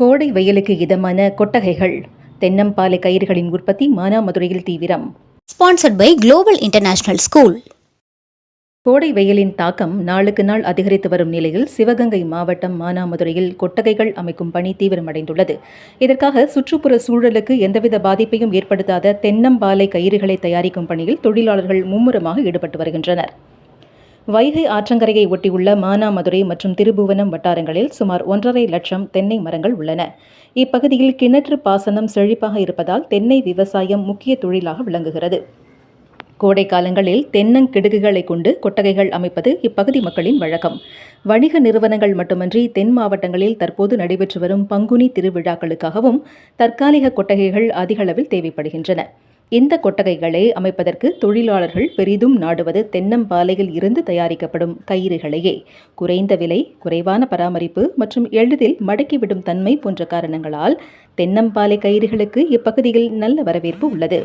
கோடை வெயிலுக்கு இதமான கொட்டகைகள். தென்னம்பாலை கயிறுகளின் உற்பத்தி மானாமதுரையில் தீவிரம். Sponsored by Global International School. கோடை வெயிலின் தாக்கம் நாளுக்கு நாள் அதிகரித்து வரும் நிலையில் சிவகங்கை மாவட்டம் மானாமதுரையில் கொட்டகைகள் அமைக்கும் பணி தீவிரமடைந்துள்ளது. இதற்காக சுற்றுப்புற சூழலுக்கு எந்தவித பாதிப்பையும் ஏற்படுத்தாத தென்னம்பாலை கயிறுகளை தயாரிக்கும் பணியில் தொழிலாளர்கள் மும்முரமாக ஈடுபட்டு வருகின்றனர். வைகை ஆற்றங்கரையை ஒட்டியுள்ள மானாமதுரை மற்றும் திருபுவனம் வட்டாரங்களில் சுமார் ஒன்றரை லட்சம் தென்னை மரங்கள் உள்ளன. இப்பகுதியில் கிணற்று பாசனம் செழிப்பாக இருப்பதால் தென்னை விவசாயம் முக்கிய தொழிலாக விளங்குகிறது. கோடை காலங்களில் தென்னங்கிடுகுகளை கொண்டு கொட்டகைகள் அமைப்பது இப்பகுதி மக்களின் வழக்கம். வணிக நிறுவனங்கள் மட்டுமன்றி தென் மாவட்டங்களில் தற்போது நடைபெற்று வரும் பங்குனி திருவிழாக்களுக்காகவும் தற்காலிக கொட்டகைகள் அதிகளவில் தேவைப்படுகின்றன. இந்த கொட்டகைகளை அமைப்பதற்கு தொழிலாளர்கள் பெரிதும் நாடுவது தென்னம்பாலையில் இருந்து தயாரிக்கப்படும் கயிறுகளையே. குறைந்த விலை குறைவான பராமரிப்பு மற்றும் எளிதில் மடக்கிவிடும் தன்மை போன்ற காரணங்களால் தென்னம்பாலை கயிறுகளுக்கு இப்பகுதியில் நல்ல வரவேற்பு உள்ளது.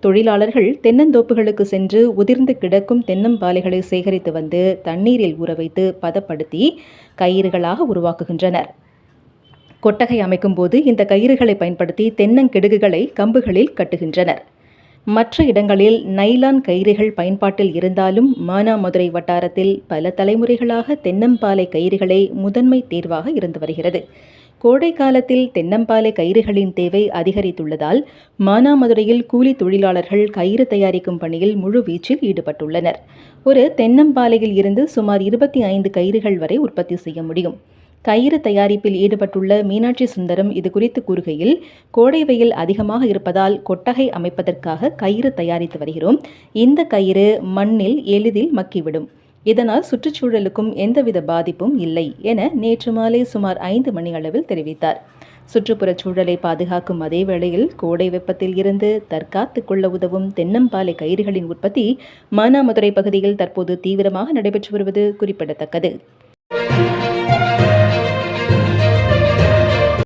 தொழிலாளர்கள் தென்னந்தோப்புகளுக்கு சென்று உதிர்ந்து கிடக்கும் தென்னம்பாலைகளை சேகரித்து வந்து தண்ணீரில் ஊற வைத்து பதப்படுத்தி கயிறுகளாக உருவாக்குகின்றனர். கொட்டகை அமைக்கும் போது இந்த கயிறுகளை பயன்படுத்தி தென்னங்கிடுகுகளை கம்புகளில் கட்டுகின்றனர். மற்ற இடங்களில் நைலான் கயிறுகள் பயன்பாட்டில் இருந்தாலும் மானாமதுரை வட்டாரத்தில் பல தலைமுறைகளாக தென்னம்பாலை கயிறுகளே முதன்மை தேர்வாக இருந்து வருகிறது. கோடை காலத்தில் தென்னம்பாலை கயிறுகளின் தேவை அதிகரித்துள்ளதால் மானாமதுரையில் கூலி தொழிலாளர்கள் கயிறு தயாரிக்கும் பணியில் முழு வீச்சில் ஈடுபட்டுள்ளனர். ஒரு தென்னம்பாலையில் இருந்து சுமார் இருபத்தி ஐந்து கயிறுகள் வரை உற்பத்தி செய்ய முடியும். கயிறு தயாரிப்பில் ஈடுபட்டுள்ள மீனாட்சி சுந்தரம் இது குறித்து கூறுகையில் கோடை வெயில் அதிகமாக இருப்பதால் கொட்டகை அமைப்பதற்காக கயிறு தயாரித்து வருகிறோம். இந்த கயிறு மண்ணில் எளிதில் மக்கிவிடும். இதனால் சுற்றுச்சூழலுக்கும் எந்தவித பாதிப்பும் இல்லை என நேற்று மாலை சுமார் ஐந்து மணி அளவில் தெரிவித்தார். சுற்றுப்புறச் சூழலை பாதுகாக்கும் அதே வேளையில் கோடை வெப்பத்தில் இருந்து தற்காத்துக் கொள்ள உதவும் தென்னம்பாலை கயிறுகளின் உற்பத்தி மானாமதுரை பகுதியில் தற்போது தீவிரமாக நடைபெற்று வருவது குறிப்பிடத்தக்கது.